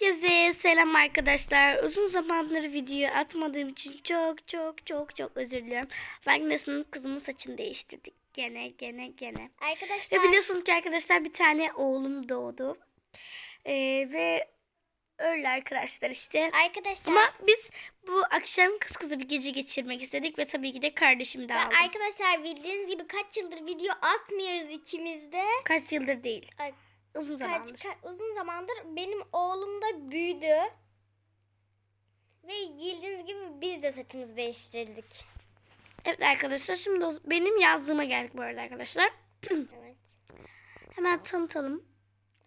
Herkese selam arkadaşlar. Uzun zamandır video atmadığım için çok çok çok çok özür diliyorum. Farkındasınız kızımın saçını değiştirdik. Gene gene gene. Arkadaşlar Ve biliyorsunuz ki arkadaşlar bir tane oğlum doğdu. Ee, ve öyle arkadaşlar işte. arkadaşlar Ama biz bu akşam kız kızı bir gece geçirmek istedik ve tabii ki de kardeşimi de aldım. arkadaşlar bildiğiniz gibi kaç yıldır video atmıyoruz ikimiz de. Kaç yıldır değil. Ay, Uzun Kaç, zamandır. ka- uzun zamandır benim oğlum da büyüdü. Ve bildiğiniz gibi biz de saçımızı değiştirdik. Evet arkadaşlar şimdi benim yazdığıma geldik bu arada arkadaşlar. Evet. Hemen tanıtalım.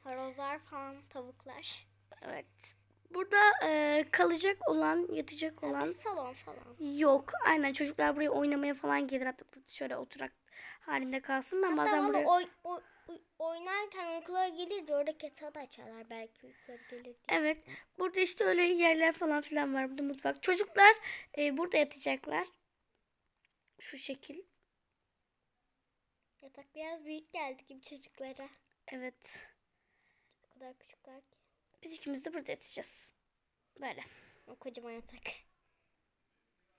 Horozlar falan, tavuklar. Evet. Burada e, kalacak olan, yatacak Bir olan salon falan. yok. Aynen çocuklar buraya oynamaya falan gelir. Hatta şöyle oturak halinde kalsın. Ben Hatta bazen buraya... oy, oy- oy- oynarken uykular gelirdi. Orada yatağı da açarlar belki uykuları gelir diye. Evet. Burada işte öyle yerler falan filan var. Burada mutfak. Çocuklar e, burada yatacaklar. Şu şekil. Yatak biraz büyük geldi gibi çocuklara. Evet. O kadar küçükler ki. Biz ikimiz de burada yatacağız. Böyle. O kocaman yatak.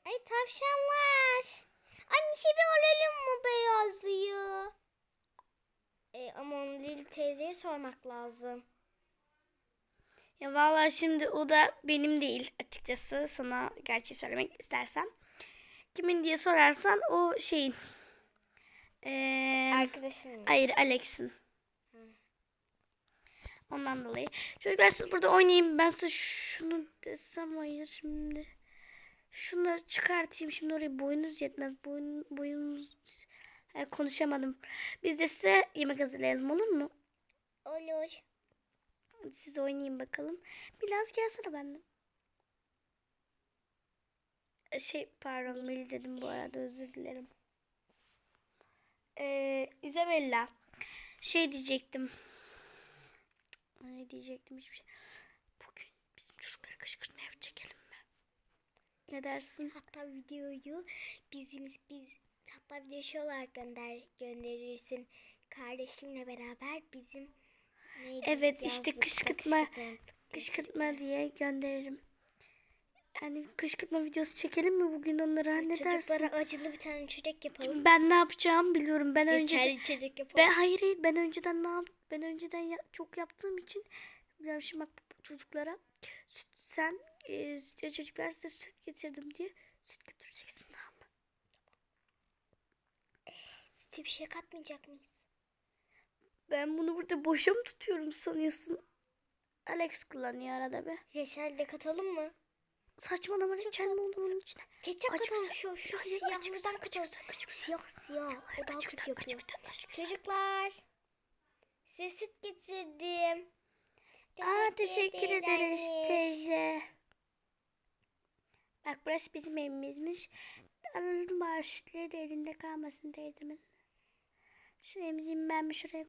Ay tavşanlar. Anne şey bir alalım mı beyazlıyı? E, ama onu Lili teyzeye sormak lazım. Ya vallahi şimdi o da benim değil açıkçası. Sana gerçeği söylemek istersem. Kimin diye sorarsan o şeyin. Ee, Arkadaşım. hayır Alex'in. Ondan dolayı. Çocuklar siz burada oynayın. Ben size şunu desem hayır şimdi. Şunları çıkartayım. Şimdi oraya boyunuz yetmez. Boyun, boyunuz... Ay, konuşamadım. Biz de size yemek hazırlayalım olur mu? Olur. Hadi siz oynayın bakalım. Biraz gelsene benden. E, Şey pardon Melih dedim bu arada özür dilerim. Ee, Isabella şey diyecektim. Ne diyecektim hiçbir şey. Bugün bizim çocuklara kışkırtma ev çekelim mi? Ne dersin? Hatta videoyu bizim biz hatta video şey olarak gönder gönderirsin. Kardeşimle beraber bizim neydi? Evet, işte Yazlıkta kışkırtma- kışkırtma. Kışkırtma diye gönderirim. Yani kışkırtma videosu çekelim mi bugün onlara? Ne dersin? Çocuklara acılı bir tane çörek yapalım. Ben ne yapacağımı biliyorum. Ben önce içecek yapalım. Ben hayır hayır ben önceden ne yap ben önceden ya- çok yaptığım için biliyorum şimdi bak çocuklara süt, sen e, çocuklar size süt getirdim diye süt götüreceksin tamam mı? Süte bir şey katmayacak mıyız? Ben bunu burada boşa mı tutuyorum sanıyorsun? Alex kullanıyor arada be. Reçel de katalım mı? Saçmalama reçel mi olur onun içine? Ketçap katalım şu, şu siyahlıdan katalım. Siyah siyah. O daha kötü yapıyor. Çocuklar. Size süt getirdim. Aa teşekkür ederiz teyze. Bak burası bizim evimizmiş. Alalım sütleri de elinde kalmasın teyzemin. Şu emziğimi ben bir şuraya